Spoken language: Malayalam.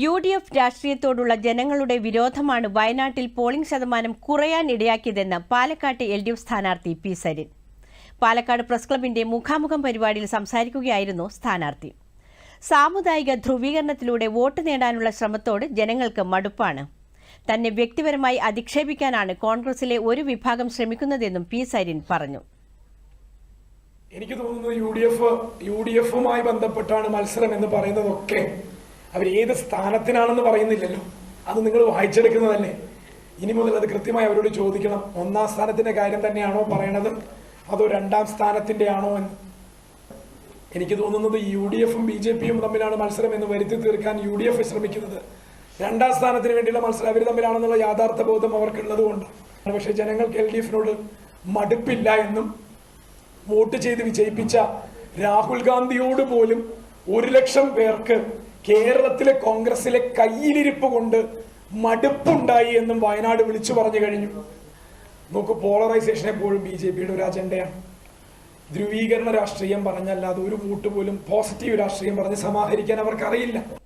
യു ഡി എഫ് രാഷ്ട്രീയത്തോടുള്ള ജനങ്ങളുടെ വിരോധമാണ് വയനാട്ടിൽ പോളിംഗ് ശതമാനം കുറയാൻ ഇടയാക്കിയതെന്ന് പാലക്കാട്ട് എൽ ഡി എഫ് സ്ഥാനാർത്ഥി പി സരിൻ. പാലക്കാട് പ്രസ് ക്ലബിന്റെ മുഖാമുഖം പരിപാടിയിൽ സംസാരിക്കുകയായിരുന്നു സ്ഥാനാർത്ഥി. സാമുദായിക ധ്രുവീകരണത്തിലൂടെ വോട്ട് നേടാനുള്ള ശ്രമത്തോട് ജനങ്ങൾക്ക് മടുപ്പാണ്. തന്നെ വ്യക്തിപരമായി അധിക്ഷേപിക്കാനാണ് കോൺഗ്രസിലെ ഒരു വിഭാഗം ശ്രമിക്കുന്നതെന്നും പി സരിൻ പറഞ്ഞു. എനിക്ക് തോന്നുന്നു U D F U D എഫുമായി ബന്ധപ്പെട്ടാണ് മത്സരം എന്ന് പറയുന്നതൊക്കെ അവർ ഏത് സ്ഥാനത്തിനാണെന്ന് പറയുന്നില്ലല്ലോ. അത് നിങ്ങൾ വായിച്ചെടുക്കുന്നതല്ലേ ഇനി മുതൽ അത് കൃത്യമായി അവരോട് ചോദിക്കണം. ഒന്നാം സ്ഥാനത്തിന്റെ കാര്യം തന്നെയാണോ പറയണത്? അതോ രണ്ടാം സ്ഥാനത്തിന്റെ ആണോ എന്ന്? എനിക്ക് തോന്നുന്നത് യു ഡി എഫും ബി ജെ പിയും തമ്മിലാണ് മത്സരം എന്ന് വരുത്തി തീർക്കാൻ യു ഡി എഫ് ശ്രമിക്കുന്നത്. രണ്ടാം സ്ഥാനത്തിന് വേണ്ടിയുള്ള മത്സരം അവർ തമ്മിലാണെന്നുള്ള യാഥാർത്ഥ ബോധം അവർക്കുള്ളത് കൊണ്ടാണ്. പക്ഷേ ജനങ്ങൾക്ക് എൽ ഡി എഫിനോട് മടുപ്പില്ല എന്നും വോട്ട് ചെയ്ത് വിജയിപ്പിച്ച രാഹുൽ ഗാന്ധിയോട് പോലും ഒരു ലക്ഷം പേർക്ക് കേരളത്തിലെ കോൺഗ്രസിലെ കയ്യിലിരിപ്പ് കൊണ്ട് മടുപ്പുണ്ടായി എന്നും വയനാട് വിളിച്ചു പറഞ്ഞു കഴിഞ്ഞു. നോക്കൂ പോളറൈസേഷൻ എപ്പോഴും ബി ജെ പിയുടെ ഒരു അജണ്ടയാണ്. ധ്രുവീകരണ രാഷ്ട്രീയം പറഞ്ഞല്ലാതെ ഒരു വോട്ട് പോലും പോസിറ്റീവ് രാഷ്ട്രീയം പറഞ്ഞ് സമാഹരിക്കാൻ അവർക്ക് അറിയില്ല